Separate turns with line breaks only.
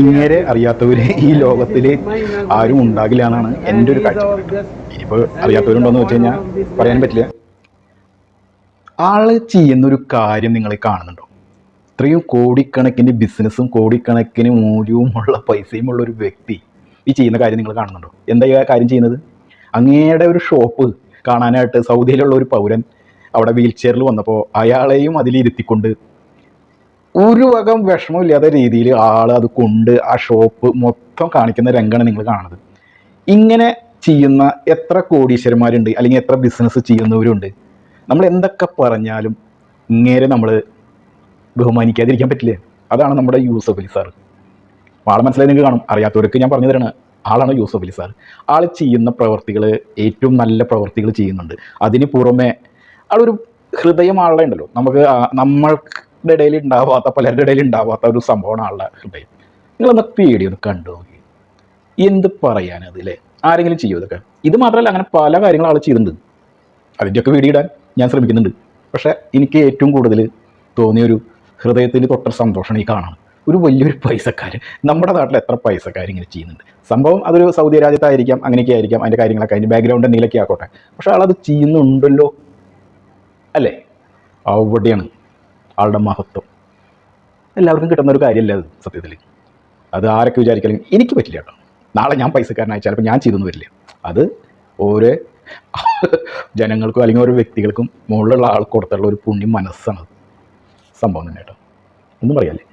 ഇങ്ങനെ അറിയാത്തവര് ഈ ലോകത്തിൽ ആരും ഉണ്ടാകില്ല എന്നാണ് എന്റെ ഒരു കാഴ്ച. ഇനിയിപ്പോൾ അറിയാത്തവരുണ്ടോന്ന് വെച്ച് കഴിഞ്ഞാൽ പറയാൻ പറ്റില്ല. ആൾ ചെയ്യുന്നൊരു കാര്യം നിങ്ങൾ കാണുന്നുണ്ടോ? ഇത്രയും കോടിക്കണക്കിന് ബിസിനസ്സും കോടിക്കണക്കിന് മൂല്യവും ഉള്ള പൈസയും ഉള്ള ഒരു വ്യക്തി ഈ ചെയ്യുന്ന കാര്യം നിങ്ങൾ കാണുന്നുണ്ടോ? എന്താ ഈ കാര്യം ചെയ്യുന്നത്? അങ്ങയുടെ ഒരു ഷോപ്പ് കാണാനായിട്ട് സൗദിയിലുള്ള ഒരു പൗരൻ അവിടെ വീൽ ചെയറിൽ വന്നപ്പോൾ അയാളെയും അതിലിരുത്തിക്കൊണ്ട് ഒരു വകം വിഷമമില്ലാത്ത രീതിയിൽ ആൾ അത് കൊണ്ട് ആ ഷോപ്പ് മൊത്തം കാണിക്കുന്ന രംഗമാണ് നിങ്ങൾ കാണുന്നത്. ഇങ്ങനെ ചെയ്യുന്ന എത്ര കോടീശ്വരന്മാരുണ്ട് അല്ലെങ്കിൽ എത്ര ബിസിനസ് ചെയ്യുന്നവരുണ്ട് നമ്മൾ എന്തൊക്കെ പറഞ്ഞാലും ഇങ്ങേരെ നമ്മൾ ബഹുമാനിക്കാതിരിക്കാൻ പറ്റില്ലേ? അതാണ് നമ്മുടെ യൂസഫ് അലി സാറ്. ആളെ മനസ്സിലായി നിങ്ങൾക്ക് കാണും. അറിയാത്തവർക്ക് ഞാൻ പറഞ്ഞു തരണം ആളാണ് യൂസഫ് അലി സാർ ആൾ ചെയ്യുന്ന പ്രവർത്തികൾ ഏറ്റവും നല്ല പ്രവർത്തികൾ ചെയ്യുന്നുണ്ട്. അതിന് പുറമെ ആളൊരു ഹൃദയം ആളുടെ ഉണ്ടല്ലോ നമുക്ക് നമ്മളുടെ ഇടയിൽ ഉണ്ടാവാത്ത പലരുടെ ഇടയിൽ ഉണ്ടാവാത്ത ഒരു സംഭവമാണ് ആളുടെ ഹൃദയം. നിങ്ങളൊന്ന് പേടി ഒന്ന് കണ്ടു നോക്കി. എന്ത് പറയാനത് അല്ലേ ആരെങ്കിലും ചെയ്യും ഇതൊക്കെ? ഇത് മാത്രമല്ല അങ്ങനെ പല കാര്യങ്ങളും ആൾ ചെയ്തിട്ടുണ്ട്. അതിന്റെയൊക്കെ വീഡിയോ ഇടാൻ ഞാൻ ശ്രമിക്കുന്നുണ്ട്. പക്ഷേ എനിക്ക് ഏറ്റവും കൂടുതൽ തോന്നിയ ഒരു ഹൃദയത്തിന് തൊട്ട സന്തോഷമാണ് ഈ കാണാൻ. ഒരു വലിയൊരു പൈസക്കാരൻ നമ്മുടെ നാട്ടിൽ എത്ര പൈസക്കാർ ഇങ്ങനെ ചെയ്യുന്നുണ്ട്? സംഭവം അതൊരു സൗദി രാജ്യത്തായിരിക്കാം അങ്ങനെയൊക്കെ ആയിരിക്കാം അതിന്റെ കാര്യങ്ങളൊക്കെ അതിന്റെ ബാക്ക്ഗ്രൗണ്ട് എന്തെങ്കിലുമൊക്കെ ആക്കോട്ടെ. പക്ഷേ ആളത് ചെയ്യുന്നുണ്ടല്ലോ? അല്ലേ? അവിടെയാണ്. ആളുടെ മഹത്വം. എല്ലാവർക്കും കിട്ടുന്ന ഒരു കാര്യമല്ല അത് സത്യത്തിൽ അത് ആരൊക്കെ വിചാരിക്കലും എനിക്ക് പറ്റില്ല കേട്ടോ. നാളെ ഞാൻ പൈസക്കാരനായി ചിലപ്പോൾ ഞാൻ ചെയ്തൊന്നും വരില്ല. അത് ഓരോ ജനങ്ങൾക്കും അല്ലെങ്കിൽ ഓരോ വ്യക്തികൾക്കും മുകളിലുള്ള ആൾ കൊടുത്തുള്ള ഒരു പുണ്യം മനസ്സാണ് സംഭവം തന്നെ കേട്ടോ. ഒന്നും പറയാല്ലേ